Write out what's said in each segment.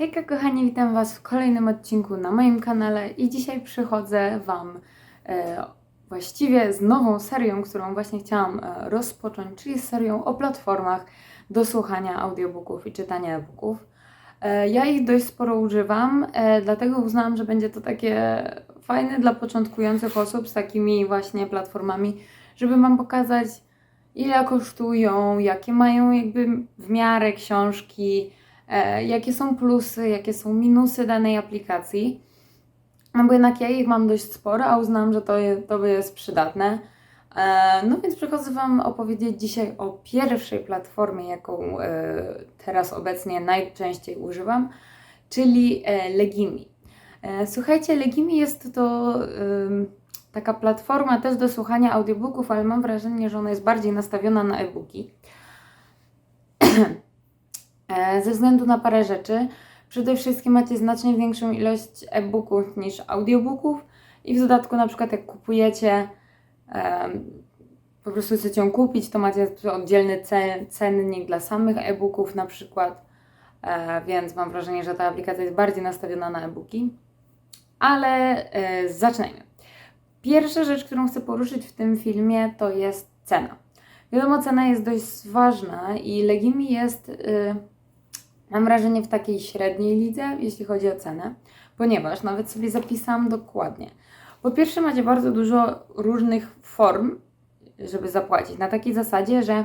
Hejka kochani, witam Was w kolejnym odcinku na moim kanale i dzisiaj przychodzę Wam e, właściwie z nową serią, którą właśnie chciałam e, rozpocząć, czyli serią o platformach do słuchania audiobooków i czytania e-booków. E, ja ich dość sporo używam, e, dlatego uznałam, że będzie to takie fajne dla początkujących osób z takimi właśnie platformami, żeby Wam pokazać ile kosztują, jakie mają jakby w miarę książki, jakie są plusy, jakie są minusy danej aplikacji. No bo jednak ja ich mam dość sporo, a uznałam, że to, to jest przydatne. E, no więc przychodzę Wam opowiedzieć dzisiaj o pierwszej platformie, jaką e, teraz obecnie najczęściej używam, czyli e, Legimi. E, Słuchajcie, Legimi jest to taka platforma też do słuchania audiobooków, ale mam wrażenie, że ona jest bardziej nastawiona na e-booki. E, Ze względu na parę rzeczy. Przede wszystkim macie znacznie większą ilość e-booków niż audiobooków i w dodatku na przykład jak kupujecie po prostu chcecie ją kupić, to macie oddzielny ce- cennik dla samych e-booków na przykład, e, więc mam wrażenie, że ta aplikacja jest bardziej nastawiona na e-booki. Ale e, zaczynajmy. Pierwsza rzecz, którą chcę poruszyć w tym filmie, to jest cena. Wiadomo, cena jest dość ważna i Legimi jest, y, mam wrażenie, w takiej średniej lidze, jeśli chodzi o cenę, ponieważ nawet sobie zapisałam dokładnie. Po pierwsze, macie bardzo dużo różnych form, żeby zapłacić. Na takiej zasadzie, że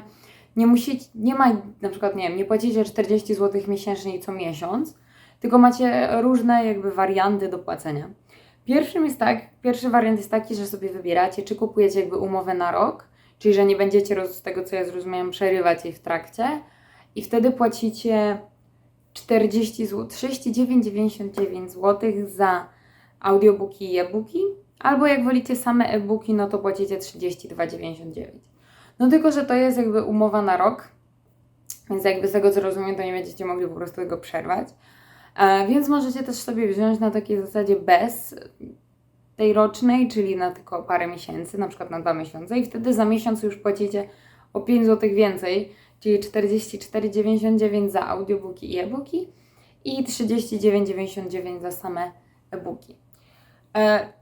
nie musicie, nie ma na przykład, nie wiem, nie płacicie 40 zł miesięcznie co miesiąc, tylko macie różne jakby warianty do płacenia. Pierwszym jest tak, pierwszy wariant jest taki, że sobie wybieracie, czy kupujecie jakby umowę na rok, czyli że nie będziecie z tego, co ja zrozumiałam, przerywać jej w trakcie i wtedy płacicie 40 zł, 39,99 zł za audiobooki i e-booki, albo jak wolicie same e-booki, no to płacicie 32,99. No tylko, że to jest jakby umowa na rok, więc jakby z tego, co rozumiem, to nie będziecie mogli po prostu tego przerwać. E, więc możecie też sobie wziąć na takiej zasadzie bez tej rocznej, czyli na tylko parę miesięcy, na przykład na dwa miesiące i wtedy za miesiąc już płacicie o 5 zł więcej, czyli 44,99 za audiobooki i e-booki i 39,99 za same e-booki. E,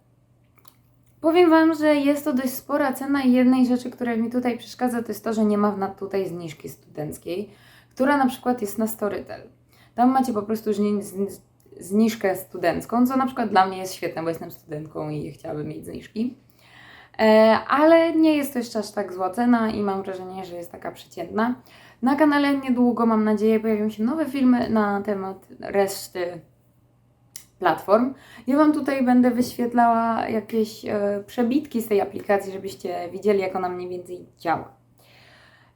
powiem Wam, że jest to dość spora cena i jednej rzeczy, która mi tutaj przeszkadza, to jest to, że nie ma tutaj zniżki studenckiej, która na przykład jest na Storytel. Tam macie po prostu zni- zni- zniżkę studencką, co na przykład dla mnie jest świetne, bo jestem studentką i chciałabym mieć zniżki. E, ale nie jest to jeszcze aż tak zła cena i mam wrażenie, że jest taka przeciętna. Na kanale niedługo, mam nadzieję, pojawią się nowe filmy na temat reszty platform. Ja Wam tutaj będę wyświetlała jakieś e, przebitki z tej aplikacji, żebyście widzieli, jak ona mniej więcej działa.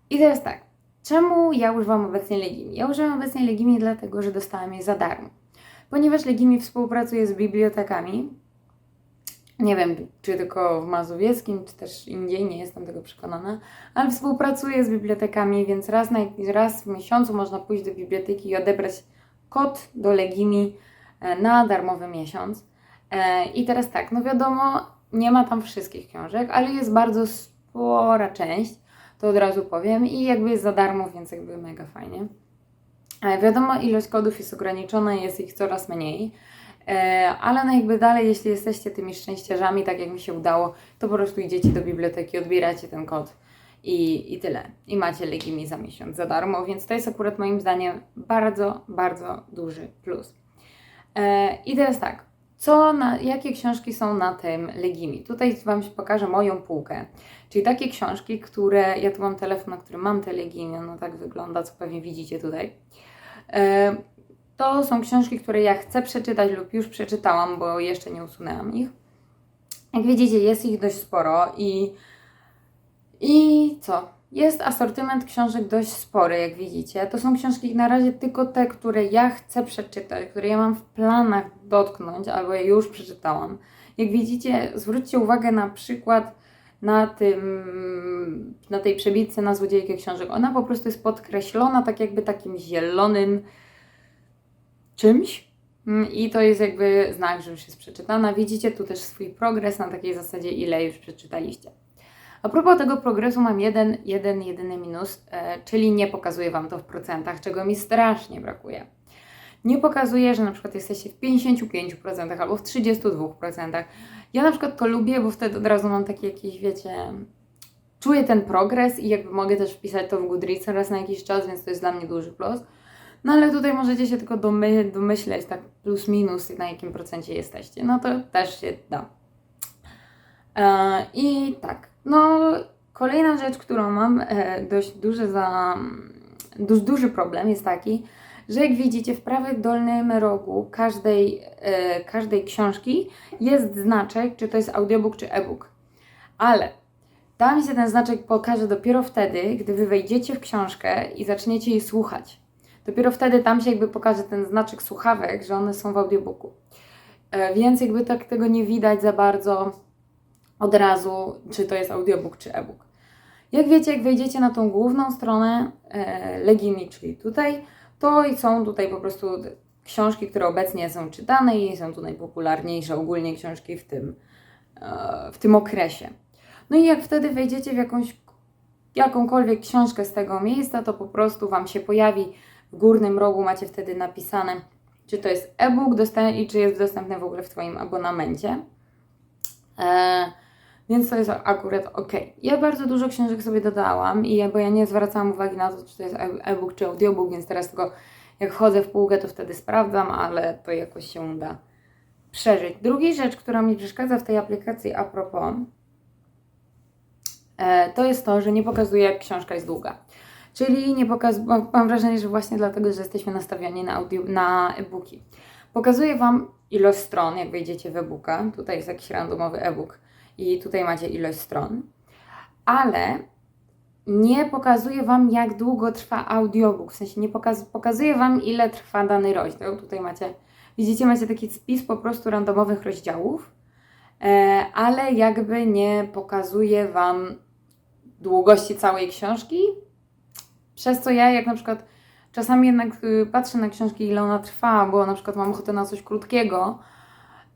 I teraz tak, czemu ja używam obecnie Legimi? Ja używam obecnie Legimi dlatego, że dostałam je za darmo. Ponieważ Legimi współpracuje z bibliotekami, nie wiem, czy tylko w Mazowieckim, czy też indziej, nie jestem tego przekonana, ale współpracuje z bibliotekami, więc raz, na, raz w miesiącu można pójść do biblioteki i odebrać kod do Legimi e, na darmowy miesiąc. E, I teraz tak, no wiadomo, nie ma tam wszystkich książek, ale jest bardzo spora część, to od razu powiem, i jakby jest za darmo, więc jakby mega fajnie. E, Wiadomo, ilość kodów jest ograniczona, jest ich coraz mniej, ale no jakby dalej, jeśli jesteście tymi szczęściarzami, tak jak mi się udało, to po prostu idziecie do biblioteki, odbieracie ten kod i, i tyle. I macie Legimi za miesiąc za darmo, więc to jest akurat moim zdaniem bardzo, bardzo duży plus. E, I teraz tak, co na, jakie książki są na tym Legimi? Tutaj Wam się pokażę moją półkę, czyli takie książki, które, ja tu mam telefon, na którym mam te Legimi, no tak wygląda, co pewnie widzicie tutaj. To są książki, które ja chcę przeczytać lub już przeczytałam, bo jeszcze nie usunęłam ich. Jak widzicie, jest ich dość sporo i, i co? Jest asortyment książek dość spory, jak widzicie. To są książki na razie tylko te, które ja chcę przeczytać, które ja mam w planach dotknąć, albo je już przeczytałam. Jak widzicie, zwróćcie uwagę na przykład na tym, na tej przebitce na złodziejkę książek. Ona po prostu jest podkreślona tak jakby takim zielonym czymś. Mm, I to jest jakby znak, że już jest przeczytana. Widzicie tu też swój progres na takiej zasadzie, ile już przeczytaliście. A propos tego progresu mam jeden, jeden, jedyny minus, e, czyli nie pokazuję Wam to w procentach, czego mi strasznie brakuje. nie pokazuje, że na przykład jesteście w 55% albo w 32%. Ja na przykład to lubię, bo wtedy od razu mam taki jakiś, wiecie, czuję ten progres i jakby mogę też wpisać to w Goodreads raz na jakiś czas, więc to jest dla mnie duży plus. No ale tutaj możecie się tylko domy, domyśleć, tak plus minus, na jakim procencie jesteście. No to też się da. E, I tak, no kolejna rzecz, którą mam e, dość duży za, dość duży problem jest taki, że jak widzicie w prawym dolnym rogu każdej, e, każdej książki jest znaczek, czy to jest audiobook, czy e-book. Ale tam się ten znaczek pokaże dopiero wtedy, gdy wy wejdziecie w książkę i zaczniecie jej słuchać. Dopiero wtedy tam się jakby pokaże ten znaczek słuchawek, że one są w audiobooku. E, więc jakby tak tego nie widać za bardzo od razu, czy to jest audiobook, czy e-book. Jak wiecie, jak wejdziecie na tą główną stronę e, Legimi, czyli tutaj, to są tutaj po prostu książki, które obecnie są czytane i są tu najpopularniejsze ogólnie książki w tym, e, w tym okresie. No i jak wtedy wejdziecie w jakąś, jakąkolwiek książkę z tego miejsca, to po prostu Wam się pojawi w górnym rogu, macie wtedy napisane, czy to jest e-book i czy jest dostępny w ogóle w Twoim abonamencie. E, więc to jest akurat ok. Ja bardzo dużo książek sobie dodałam, i ja, bo ja nie zwracałam uwagi na to, czy to jest e-book czy audiobook, więc teraz tylko jak chodzę w półkę, to wtedy sprawdzam, ale to jakoś się uda przeżyć. Druga rzecz, która mi przeszkadza w tej aplikacji a propos, e, to jest to, że nie pokazuje, jak książka jest długa. Czyli nie pokazuje, mam wrażenie, że właśnie dlatego, że jesteśmy nastawieni na, audio, na e-booki. Pokazuje Wam ilość stron, jak wejdziecie w e-booka. Tutaj jest jakiś randomowy e-book i tutaj macie ilość stron, ale nie pokazuje Wam, jak długo trwa audiobook, w sensie nie pokaz pokazuje Wam, ile trwa dany rozdział. Tutaj macie, widzicie, macie taki spis po prostu randomowych rozdziałów, e, ale jakby nie pokazuje Wam długości całej książki, przez co ja, jak na przykład czasami jednak y, patrzę na książki, ile ona trwa, bo na przykład mam ochotę na coś krótkiego,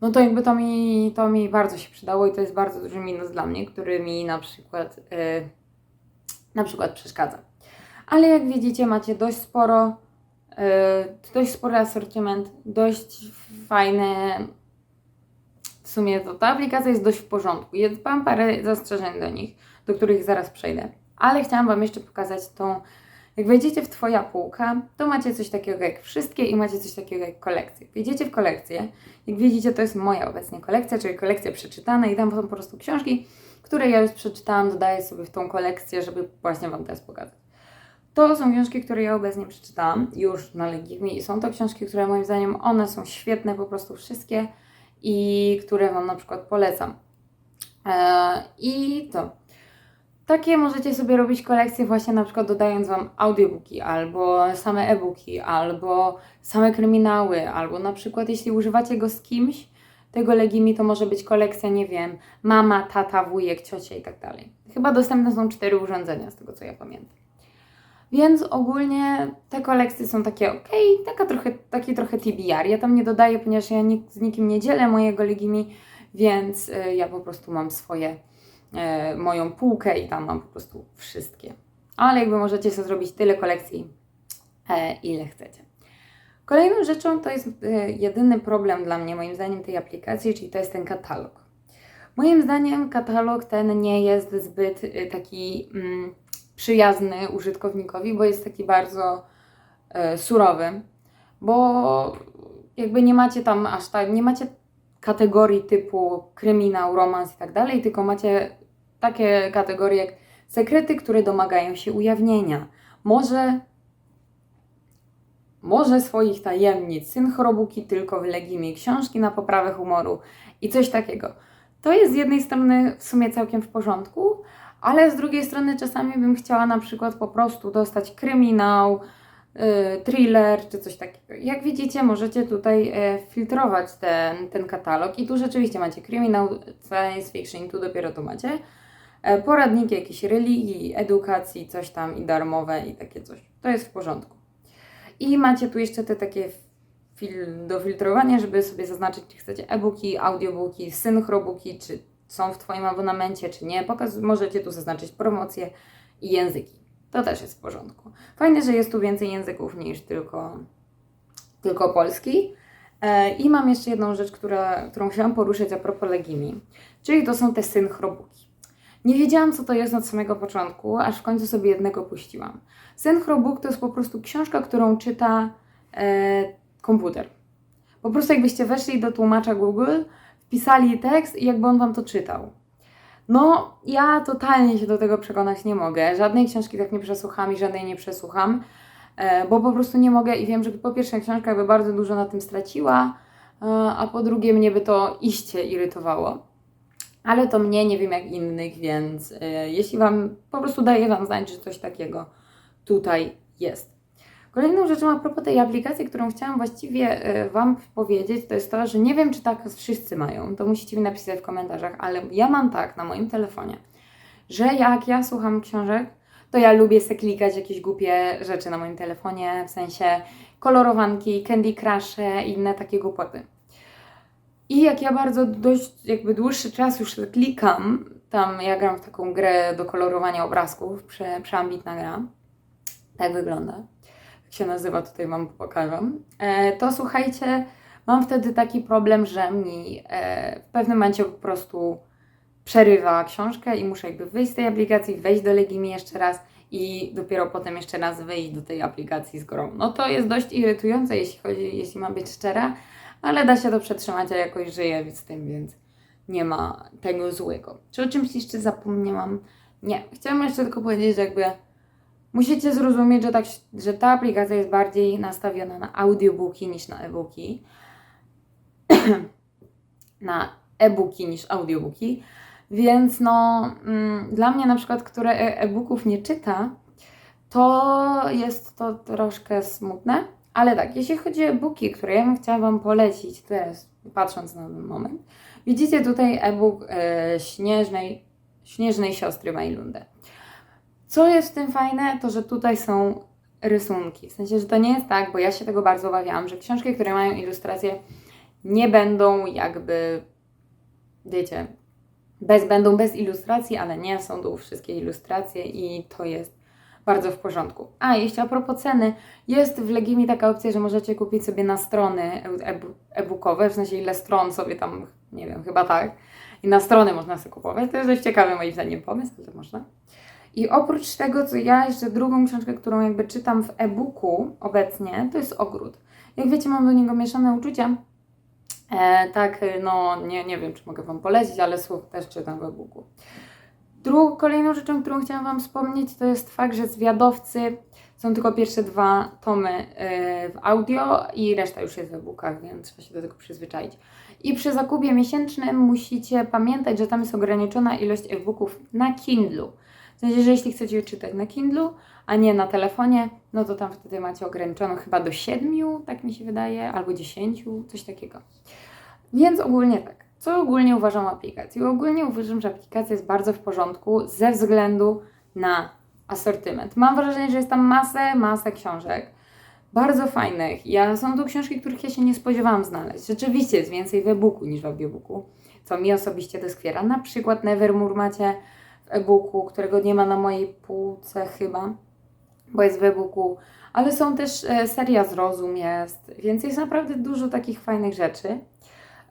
no to jakby to mi, to mi bardzo się przydało i to jest bardzo duży minus dla mnie, który mi na przykład, yy, na przykład przeszkadza. Ale jak widzicie, macie dość sporo, yy, dość spory asortyment, dość fajne. W sumie to ta aplikacja jest dość w porządku. Jest, mam parę zastrzeżeń do nich, do których zaraz przejdę. Ale chciałam Wam jeszcze pokazać tą jak wejdziecie w Twoja półka, to macie coś takiego jak wszystkie i macie coś takiego jak kolekcje. Wejdziecie w kolekcję, jak widzicie, to jest moja obecnie kolekcja, czyli kolekcja przeczytane i tam są po prostu książki, które ja już przeczytałam, dodaję sobie w tą kolekcję, żeby właśnie Wam teraz pokazać. To są książki, które ja obecnie przeczytałam już na Legimi i są to książki, które moim zdaniem one są świetne, po prostu wszystkie i które Wam na przykład polecam. Eee, I to. Takie możecie sobie robić kolekcje właśnie na przykład dodając Wam audiobooki, albo same e-booki, albo same kryminały, albo na przykład jeśli używacie go z kimś, tego Legimi to może być kolekcja, nie wiem, mama, tata, wujek, ciocia i tak dalej. Chyba dostępne są cztery urządzenia, z tego co ja pamiętam. Więc ogólnie te kolekcje są takie ok, taka trochę, taki trochę TBR. Ja tam nie dodaję, ponieważ ja z nikim nie dzielę mojego Legimi, więc y, ja po prostu mam swoje moją półkę i tam mam po prostu wszystkie. Ale jakby możecie sobie zrobić tyle kolekcji, e, ile chcecie. Kolejną rzeczą to jest e, jedyny problem dla mnie, moim zdaniem, tej aplikacji, czyli to jest ten katalog. Moim zdaniem katalog ten nie jest zbyt e, taki mm, przyjazny użytkownikowi, bo jest taki bardzo e, surowy, bo jakby nie macie tam aż tak, nie macie kategorii typu kryminał, romans i tak dalej, tylko macie takie kategorie jak sekrety, które domagają się ujawnienia. Może, może swoich tajemnic, syn chorobuki tylko w legimie, książki na poprawę humoru i coś takiego. To jest z jednej strony w sumie całkiem w porządku, ale z drugiej strony czasami bym chciała na przykład po prostu dostać kryminał, yy, thriller czy coś takiego. Jak widzicie, możecie tutaj yy, filtrować ten, ten katalog i tu rzeczywiście macie kryminał, science fiction, tu dopiero tu macie E, poradniki jakiejś religii, edukacji, coś tam i darmowe i takie coś. To jest w porządku. I macie tu jeszcze te takie fil do filtrowania, żeby sobie zaznaczyć, czy chcecie e-booki, audiobooki, synchrobuki, czy są w Twoim abonamencie, czy nie. Pokaz możecie tu zaznaczyć promocje i języki. To też jest w porządku. Fajne, że jest tu więcej języków niż tylko tylko polski. E, I mam jeszcze jedną rzecz, która, którą chciałam poruszyć a propos Legimi, czyli to są te synchrobuki. Nie wiedziałam, co to jest od samego początku, aż w końcu sobie jednego puściłam. Synchrobook to jest po prostu książka, którą czyta e, komputer. Po prostu jakbyście weszli do tłumacza Google, wpisali tekst i jakby on wam to czytał. No, ja totalnie się do tego przekonać nie mogę. Żadnej książki tak nie przesłucham i żadnej nie przesłucham, e, bo po prostu nie mogę i wiem, że po pierwsze książka by bardzo dużo na tym straciła, e, a po drugie mnie by to iście irytowało. Ale to mnie, nie wiem jak innych, więc e, jeśli Wam, po prostu daję Wam znać, że coś takiego tutaj jest. Kolejną rzeczą a propos tej aplikacji, którą chciałam właściwie e, Wam powiedzieć, to jest to, że nie wiem, czy tak wszyscy mają, to musicie mi napisać w komentarzach, ale ja mam tak na moim telefonie, że jak ja słucham książek, to ja lubię se klikać jakieś głupie rzeczy na moim telefonie, w sensie kolorowanki, Candy Crusze i inne takie głupoty. I jak ja bardzo dość jakby dłuższy czas już klikam, tam ja gram w taką grę do kolorowania obrazków, prze, przeambitna gra, tak wygląda, jak się nazywa, tutaj Wam pokażę, e, to słuchajcie, mam wtedy taki problem, że mi e, w pewnym momencie po prostu przerywa książkę i muszę jakby wyjść z tej aplikacji, wejść do Legimi jeszcze raz i dopiero potem jeszcze raz wyjść do tej aplikacji z grą. No to jest dość irytujące, jeśli chodzi, jeśli mam być szczera, ale da się to przetrzymać, a jakoś żyję z tym, więc nie ma tego złego. Czy o czymś jeszcze zapomniałam? Nie. Chciałam jeszcze tylko powiedzieć, że jakby musicie zrozumieć, że, tak, że ta aplikacja jest bardziej nastawiona na audiobooki niż na e-booki. na e-booki niż audiobooki. Więc no, mm, dla mnie na przykład, które e-booków nie czyta, to jest to troszkę smutne. Ale tak, jeśli chodzi o e-booki, które ja bym chciała Wam polecić teraz, patrząc na ten moment, widzicie tutaj e-book e, Śnieżnej, Śnieżnej Siostry Majlundę. Co jest w tym fajne, to że tutaj są rysunki. W sensie, że to nie jest tak, bo ja się tego bardzo obawiałam, że książki, które mają ilustracje, nie będą jakby, wiecie, bez, będą bez ilustracji, ale nie są tu wszystkie ilustracje i to jest bardzo w porządku. A, jeszcze a propos ceny, jest w Legimi taka opcja, że możecie kupić sobie na strony e-bookowe, w sensie ile stron sobie tam, nie wiem, chyba tak, i na strony można sobie kupować. To jest dość ciekawy moim zdaniem pomysł, ale można. I oprócz tego, co ja jeszcze drugą książkę, którą jakby czytam w e-booku obecnie, to jest Ogród. Jak wiecie, mam do niego mieszane uczucia. E, tak, no nie, nie wiem, czy mogę Wam polecić, ale słów też czytam w e-booku. Drugą, kolejną rzeczą, którą chciałam Wam wspomnieć, to jest fakt, że zwiadowcy są tylko pierwsze dwa tomy yy, w audio i reszta już jest w e-bookach, więc trzeba się do tego przyzwyczaić. I przy zakupie miesięcznym musicie pamiętać, że tam jest ograniczona ilość e-booków na Kindlu. W sensie, że jeśli chcecie czytać na Kindlu, a nie na telefonie, no to tam wtedy macie ograniczoną chyba do siedmiu, tak mi się wydaje, albo dziesięciu, coś takiego. Więc ogólnie tak. Co ogólnie uważam o aplikacji? Ogólnie uważam, że aplikacja jest bardzo w porządku ze względu na asortyment. Mam wrażenie, że jest tam masę, masę książek. Bardzo fajnych. Ja, są to książki, których ja się nie spodziewałam znaleźć. Rzeczywiście jest więcej w e-booku niż w audiobooku, co mi osobiście doskwiera. Na przykład Nevermore macie w e-booku, którego nie ma na mojej półce chyba, bo jest w e-booku, ale są też e, seria Zrozum jest, więc jest naprawdę dużo takich fajnych rzeczy.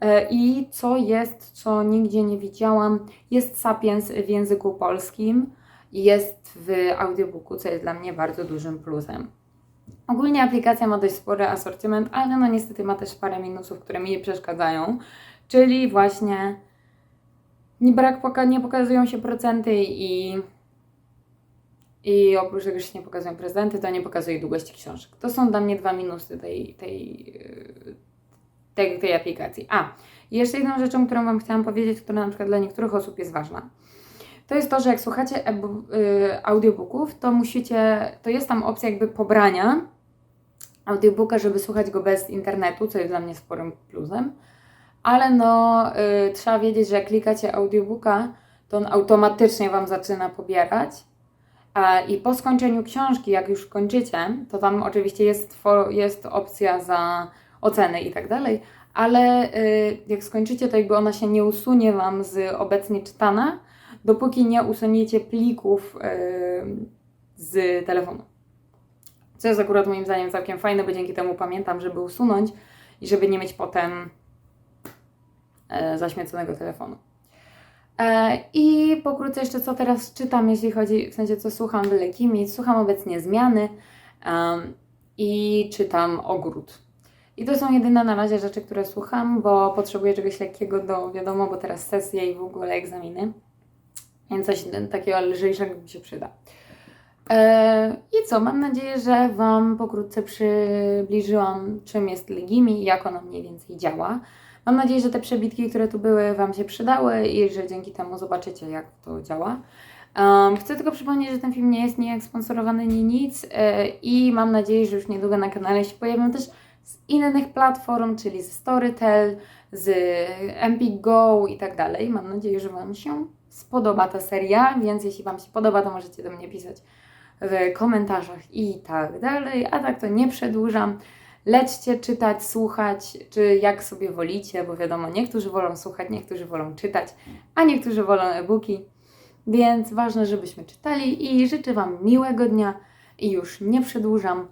E, I co jest, co nigdzie nie widziałam, jest Sapiens w języku polskim jest w audiobooku, co jest dla mnie bardzo dużym plusem. Ogólnie aplikacja ma dość spory asortyment, ale no niestety ma też parę minusów, które mi przeszkadzają, czyli właśnie nie, brak poka nie pokazują się procenty i, i oprócz tego, że się nie pokazują prezenty, to nie pokazuje długości książek. To są dla mnie dwa minusy tej, tej, tej, tej aplikacji. A, jeszcze jedną rzeczą, którą Wam chciałam powiedzieć, która na przykład dla niektórych osób jest ważna, to jest to, że jak słuchacie e y, audiobooków, to musicie, to jest tam opcja jakby pobrania audiobooka, żeby słuchać go bez internetu, co jest dla mnie sporym plusem, ale no y, trzeba wiedzieć, że jak klikacie audiobooka, to on automatycznie Wam zaczyna pobierać, i po skończeniu książki, jak już kończycie, to tam oczywiście jest, jest opcja za oceny i tak dalej, ale y, jak skończycie, to jakby ona się nie usunie Wam z obecnie czytana, dopóki nie usuniecie plików y, z telefonu. Co jest akurat moim zdaniem całkiem fajne, bo dzięki temu pamiętam, żeby usunąć i żeby nie mieć potem e, zaśmieconego telefonu. E, I pokrótce jeszcze co teraz czytam, jeśli chodzi, w sensie co słucham w Lekimi. Słucham obecnie Zmiany em, i czytam Ogród. I to są jedyne na razie rzeczy, które słucham, bo potrzebuję czegoś lekkiego do, wiadomo, bo teraz sesje i w ogóle egzaminy. Więc coś takiego lżejszego mi się przyda. E, I co, mam nadzieję, że Wam pokrótce przybliżyłam, czym jest Legimi i jak ona mniej więcej działa. Mam nadzieję, że te przebitki, które tu były, Wam się przydały i że dzięki temu zobaczycie, jak to działa. Um, chcę tylko przypomnieć, że ten film nie jest nijak sponsorowany, ni nic e, i mam nadzieję, że już niedługo na kanale się pojawią też z innych platform, czyli ze Storytel, z Empik Go i tak dalej. Mam nadzieję, że Wam się spodoba ta seria, więc jeśli Wam się podoba, to możecie do mnie pisać w komentarzach i tak dalej. A tak to nie przedłużam. Lećcie czytać, słuchać, czy jak sobie wolicie, bo wiadomo, niektórzy wolą słuchać, niektórzy wolą czytać, a niektórzy wolą e-booki. Więc ważne, żebyśmy czytali i życzę Wam miłego dnia i już nie przedłużam.